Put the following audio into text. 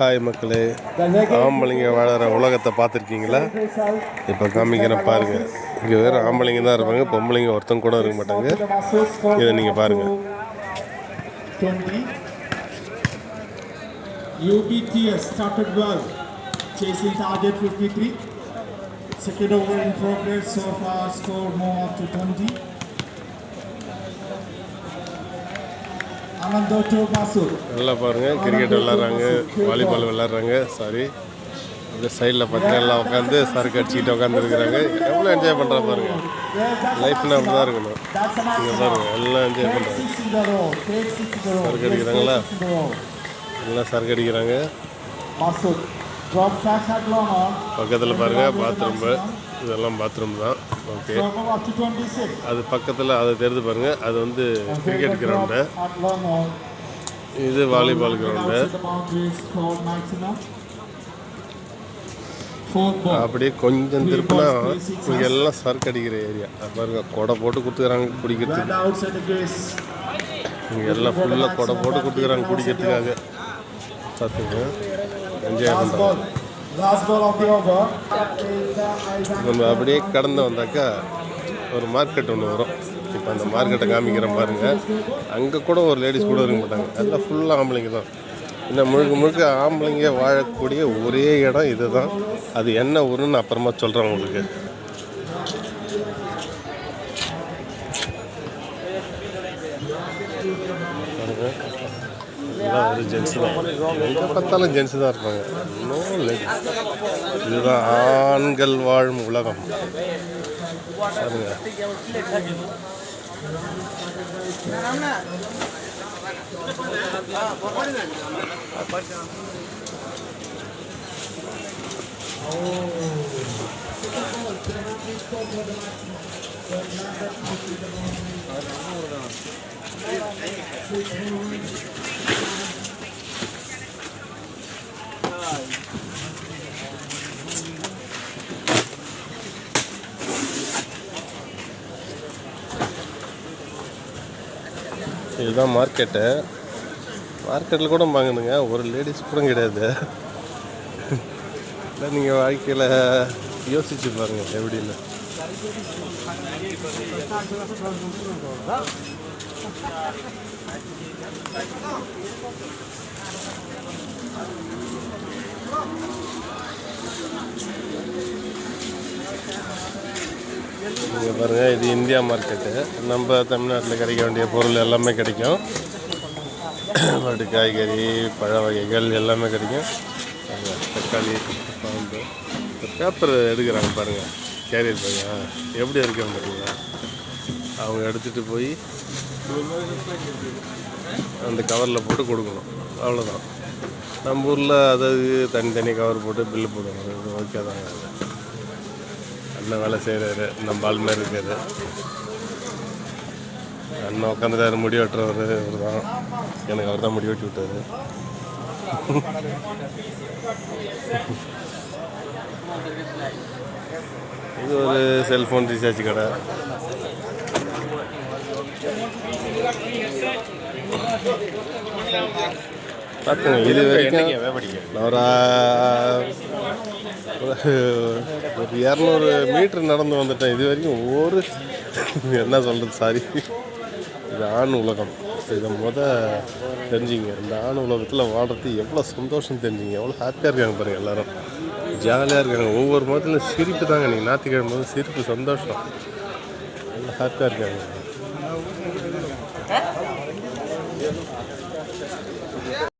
Hi மக்களே ஆம்பளைங்க வாழற உலகத்தை பார்த்துருக்கீங்களா இப்போ காமிக்கிறேன் பாருங்க இங்கே வேறு ஆம்பளைங்க தான் இருப்பாங்க பொம்பளைங்க ஒருத்தங்க கூட இருக்க மாட்டாங்க இதை நீங்கள் பாருங்க 20. UBTS started well, chasing target 53. Second over in progress, so far score more up to 20. நல்லா பாருங்க கிரிக்கெட் விளாட்றாங்க வாலிபால் விளாட்றாங்க சாரி அப்படியே சைடில் பார்த்தீங்கன்னா எல்லாம் உட்காந்து சரக்கு அடிச்சுக்கிட்டு உட்காந்துருக்குறாங்க எவ்வளோ என்ஜாய் பண்ணுறா பாருங்க. லைஃப்னா அப்படி தான் இருக்கணும். இங்கே பாருங்க எல்லாம் என்ஜாய் பண்ணுறாங்க. சரக்கு அடிக்கிறாங்களா. எல்லாம் சரக்கு அடிக்கிறாங்க. பக்கத்தில் பாருங்க பாத்ரூம் இதெல்லாம் பாத்ரூம் தான். Okay Score up to 26. அது பக்கத்தில் அதை தெரிந்து பாருங்க. அது வந்து கிரிக்கெட் கிரவுண்டு. இது வாலிபால் கிரவுண்டு. அப்படியே கொஞ்சம் திருப்பினா இங்கே எல்லாம் சரக்கு அடிக்கிற ஏரியா அது பாருங்க கொடை போட்டு கொடுத்துக்கிறாங்க குடிக்கிறதுக்கு. இங்கே எல்லாம் ஃபுல்லாக கொடை போட்டு கொடுத்துக்கிறாங்க குடிக்கிறதுக்காக. பார்த்துங்க என்ஜாய் பண்ணுறாங்க நம்ம அப்படியே கடந்து வந்தாக்கா ஒரு மார்க்கெட் ஒன்று வரும். இப்போ அந்த மார்க்கெட்டை காமிக்கிறேன் பாருங்கள் அங்கே கூட ஒரு லேடிஸ் கூட இருக்க மாட்டாங்க. எல்லாம் ஃபுல்லாக ஆம்பளைங்க தான். இன்னும் முழுக்க முழுக்க ஆம்பளைங்க வாழக்கூடிய ஒரே இடம் இதுதான். அது என்ன ஊருன்னு அப்புறமா சொல்கிறேன் உங்களுக்கு. எல்லாம் ஒரு ஜென்ஸ் தான். எங்கே பார்த்தாலும் ஜென்ஸ் தான் இருப்பாங்க. நோ லேடிஸ் இதுதான் ஆண்கள் வாழும் உலகம். பாருங்க. இதுதான் மார்க்கெட்டு. மார்க்கெட்டில் கூட வாங்கணுங்க ஒரு லேடிஸ் கூட கிடையாது. இல்லை நீங்கள் வாழ்க்கையில் யோசிச்சு பாருங்க எப்படின்னு. இங்கே பாருங்கள் இது இந்தியா மார்க்கெட்டு நம்ம தமிழ்நாட்டில் கிடைக்க வேண்டிய பொருள் எல்லாமே கிடைக்கும். பட்டு காய்கறி பழ வகைகள் எல்லாமே கிடைக்கும். தக்காளி பாம்பு பேப்பர் எடுக்கிறாங்க பாருங்கள் கேரியர் பாருங்க எப்படி எடுக்கிறாங்க பாருங்களா அவங்க எடுத்துகிட்டு போய் அந்த கவரில் போட்டு கொடுக்கணும். அவ்வளோதான் நம்ம ஊரில் அதாவது தனித்தனி கவர் போட்டு பில்லு போடுவாங்க. ஓகே தாங்க அது அண்ணன் வேலை செய்கிறாரு நம்ம ஆள் மாதிரி இருக்காரு அண்ணன் உட்காந்துட்டாரு முடி வெட்டுறவர் இவர் தான் எனக்கு அவர் தான் முடி வெட்டி விட்டாரு. இது ஒரு செல்ஃபோன் ரீசார்ஜ் கடை. பார்த்துங்க இது வரைக்கும் ஒரு ஒரு இரநூறு மீட்ரு நடந்து வந்துட்டேன். இது வரைக்கும் ஒரு என்ன சொல்கிறது சாரி. இது ஆண் உலகம். இதை முத தெரிஞ்சுங்க. இந்த ஆண் உலகத்தில் வாழ்கிறது எவ்வளோ சந்தோஷம் தெரிஞ்சுங்க. எவ்வளோ ஹாப்பியாக இருக்காங்க பாருங்கள் எல்லோரும். ஜாலியாக இருக்காங்க. ஒவ்வொரு மாதத்துலையும் சிரிப்பு தாங்க. நீங்கள் ஞாயிற்றுக்கிழமை போது சிரிப்பு சந்தோஷம். நல்லா ஹாப்பியாக இருக்காங்க.